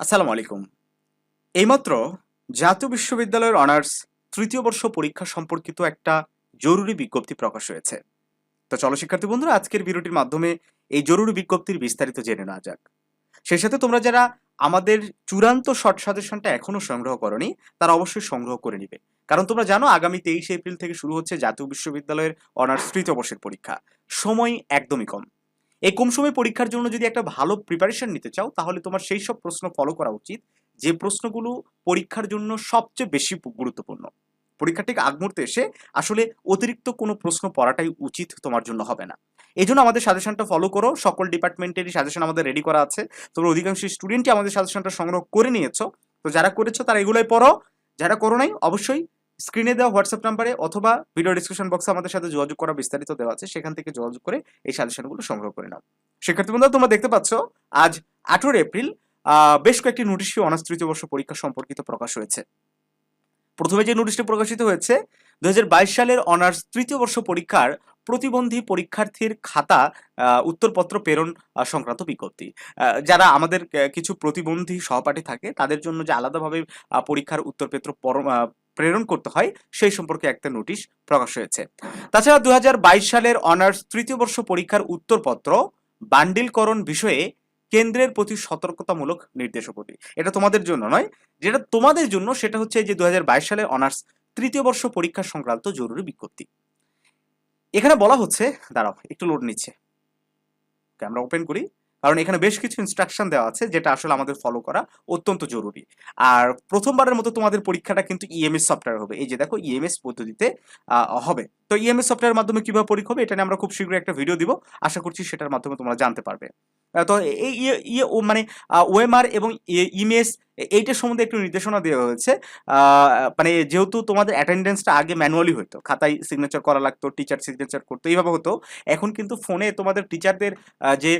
আসসালামু আলাইকুম। এইমাত্র জাতীয় বিশ্ববিদ্যালয়ের অনার্স তৃতীয় বর্ষ পরীক্ষা সম্পর্কিত একটা জরুরি বিজ্ঞপ্তি প্রকাশ হয়েছে। তো চলো শিক্ষার্থী বন্ধুরা, আজকের ভিডিওটির মাধ্যমে এই জরুরি বিজ্ঞপ্তির বিস্তারিত জেনে নেওয়া যাক। সেই সাথে তোমরা যারা আমাদের চূড়ান্ত শর্ট সাজেশনটা এখনও সংগ্রহ করনি, তারা অবশ্যই সংগ্রহ করে নিবে। কারণ তোমরা জানো, আগামী তেইশে এপ্রিল থেকে শুরু হচ্ছে জাতীয় বিশ্ববিদ্যালয়ের অনার্স তৃতীয় বর্ষের পরীক্ষা। সময় একদমই কম। এই কম সময় পরীক্ষার জন্য যদি একটা ভালো প্রিপারেশন নিতে চাও, তাহলে তোমার সেই সব প্রশ্ন ফলো করা উচিত। যে প্রশ্নগুলো পরীক্ষার জন্য সবচেয়ে বেশি গুরুত্বপূর্ণ। পরীক্ষা ঠিক আগ মুহূর্তে এসে আসলে অতিরিক্ত কোনো প্রশ্ন পড়াটাই উচিত তোমার জন্য হবে না। এই জন্য আমাদের সাজেশনটা ফলো করো। সকল ডিপার্টমেন্টেরই সাজেশন আমাদের রেডি করা আছে। তোমরা অধিকাংশ স্টুডেন্টই আমাদের সাজেশনটা সংগ্রহ করে নিয়েছো। তো যারা করেছ তারা এগুলোই পড়ো। যারা করো নাই, অবশ্যই স্ক্রিনে দেওয়া হোয়াটসঅ্যাপ নাম্বারে অথবা ভিডিও ডিসক্রিপশন বক্সে আমাদের সাথে যোগাযোগ করা বিস্তারিত দেওয়া আছে, সেখান থেকে যোগাযোগ করে এই সাজেশনগুলো সংগ্রহ করে নাও। শিক্ষার্থী বন্ধুরা, তোমরা দেখতে পাচ্ছ, আজ আঠেরো এপ্রিল বেশ কয়েকটি নোটিশে অনার্স তৃতীয় বর্ষ পরীক্ষা সম্পর্কিত প্রকাশ হয়েছে। প্রথমে যে নোটিশটি প্রকাশিত হয়েছে দুই হাজার বাইশ সালের অনার্স তৃতীয় বর্ষ পরীক্ষার প্রতিবন্ধী পরীক্ষার্থীর খাতা উত্তরপত্র প্রেরণ সংক্রান্ত বিজ্ঞপ্তি। যারা আমাদের কিছু প্রতিবন্ধী সহপাঠী থাকে, তাদের জন্য যে আলাদাভাবে পরীক্ষার উত্তরপত্র প্রেরণ করতে হয়, সেই সম্পর্কে একটা নোটিশ প্রকাশ হয়েছে। তাছাড়া দু সালের অনার্স তৃতীয় বর্ষ পরীক্ষার উত্তরপত্র বান্ডিলকরণ বিষয়ে কেন্দ্রের প্রতি সতর্কতামূলক নির্দেশাবলী এটা তোমাদের জন্য নয়, যেটা তোমাদের জন্য সেটা হচ্ছে যে দু সালের অনার্স তৃতীয় বর্ষ পরীক্ষা সংক্রান্ত জরুরি বিজ্ঞপ্তি। এখানে বলা হচ্ছে, দাঁড়াও, একটু লোড নিচ্ছে। ক্যামেরা ওপেন করি। কারণ এখানে বেশ কিছু ইনস্ট্রাকশন দেওয়া আছে যেটা আসলে আমাদের ফলো করা অত্যন্ত জরুরি। আর প্রথমবারের মতো তোমাদের পরীক্ষাটা কিন্তু ইএমএস সফটওয়্যার হবে। এই যে দেখো ইএমএস পদ্ধতিতে আহ, হবে। তো ইএমএস সফটওয়্যারের মাধ্যমে কীভাবে পরীক্ষা হবে এটা নিয়ে আমরা খুব শীঘ্রই একটা ভিডিও দিব। আশা করছি সেটার মাধ্যমে তোমরা জানতে পারবে। তো এই ইয়ে ইয়ে মানে ওএমআর এবং ইমেস এইটার সম্বন্ধে একটু নির্দেশনা দেওয়া হয়েছে। মানে যেহেতু তোমাদের অ্যাটেন্ডেন্সটা আগে ম্যানুয়ালি হতো খাতায় সিগনেচার করা লাগতো টিচার সিগনেচার করতো, এইভাবে হতো। এখন কিন্তু ফোনে তোমাদের টিচারদের যে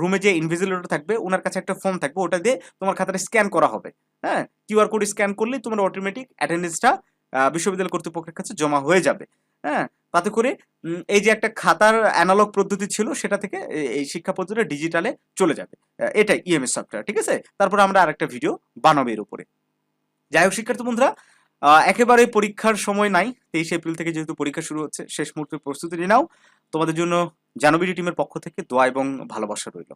রুমে যে ইনভিজিলেটর থাকবে, ওনার কাছে একটা ফোন থাকবে, ওটা দিয়ে তোমার খাতাটা স্ক্যান করা হবে। হ্যাঁ? কিউআর কোড স্ক্যান করলেই তোমার অটোমেটিক অ্যাটেন্ডেন্সটা বিশ্ববিদ্যালয় কর্তৃপক্ষের কাছে জমা হয়ে যাবে। হ্যাঁ? তাতে করে এই যে একটা খাতার অ্যানালগ পদ্ধতি ছিল, সেটা থেকে এই শিক্ষা পদ্ধতি ডিজিটালে চলে যাবে। এটাই ইএমএস সফটওয়্যার ঠিক আছে? তারপর আমরা আরেকটা ভিডিও বানাবো এর উপরে। যাই হোক, শিক্ষার্থী বন্ধুরা একেবারে পরীক্ষার সময় নাই, তেইশে এপ্রিল থেকে যেহেতু পরীক্ষা শুরু হচ্ছে, শেষ মুহূর্তে প্রস্তুতি নিয়ে নাও। তোমাদের জন্য জানবিডি টিমের পক্ষ থেকে দোয়া এবং ভালোবাসা রইল।